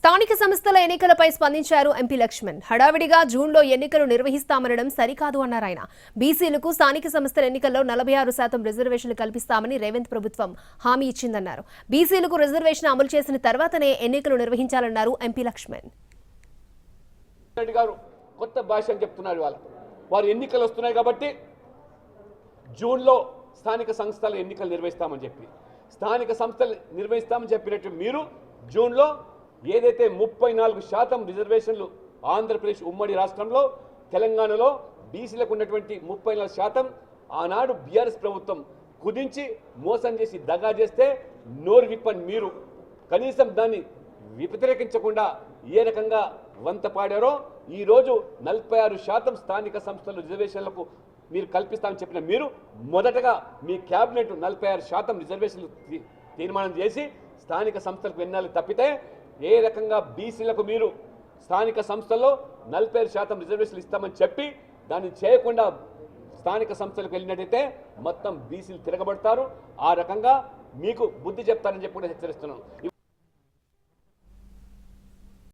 స్థానిక సంస్థల ఎన్నికలపై స్పందించారు ఎంపీ లక్ష్మణ్. హడావిడిగా జూన్లో ఎన్నికలు నిర్వహిస్తామనడం సరికాదు అన్నారు ఆయన. బీసీలకు స్థానిక సంస్థల ఎన్నికల్లో నలభై ఆరు శాతం రిజర్వేషన్లు కల్పిస్తామని రేవంత్ ప్రభుత్వం హామీ ఇచ్చిందన్నారు. బీసీలకు రిజర్వేషన్ అమలు చేసిన తర్వాతనే ఎన్నికలు నిర్వహించాలన్నారు ఎంపీ లక్ష్మణ్. గారు కొత్త భాష అని చెప్తున్నారు వాళ్ళు వారు ఎన్నికలు వస్తున్నాయి కాబట్టి జూన్లో స్థానిక సంస్థల ఎన్నికలు నిర్వహిస్తామని చెప్పి. స్థానిక సంస్థలు నిర్వహిస్తామని చెప్పినట్టు మీరు జూన్లో ఏదైతే ముప్పై నాలుగు శాతం రిజర్వేషన్లు ఆంధ్రప్రదేశ్ ఉమ్మడి రాష్ట్రంలో తెలంగాణలో బీసీలకు ఉన్నటువంటి ముప్పై నాలుగు శాతం ఆనాడు బీఆర్ఎస్ ప్రభుత్వం కుదించి మోసం చేసి దగా చేస్తే నోరు విప్పని మీరు. కనీసం దాన్ని వ్యతిరేకించకుండా ఏ రకంగా వంత పాడారో ఈరోజు నలభై ఆరు శాతం స్థానిక సంస్థల రిజర్వేషన్లకు మీరు కల్పిస్తామని చెప్పిన మీరు మొదటగా మీ క్యాబినెట్ నలభై ఆరు శాతం రిజర్వేషన్లు తీ- తీర్మానం చేసి స్థానిక సంస్థలకు వెన్నాళ్ళు తప్పితే ఏ రకంగా బీసీలకు మీరు స్థానిక సంస్థల్లో నలభై శాతం రిజర్వేషన్లు ఇస్తామని చెప్పి దాన్ని చేయకుండా స్థానిక సంస్థలకు వెళ్ళినట్టయితే మొత్తం బీసీలు తిరగబడతారు. ఆ రకంగా మీకు బుద్ధి చెప్తారని చెప్పి కూడా హెచ్చరిస్తున్నాను.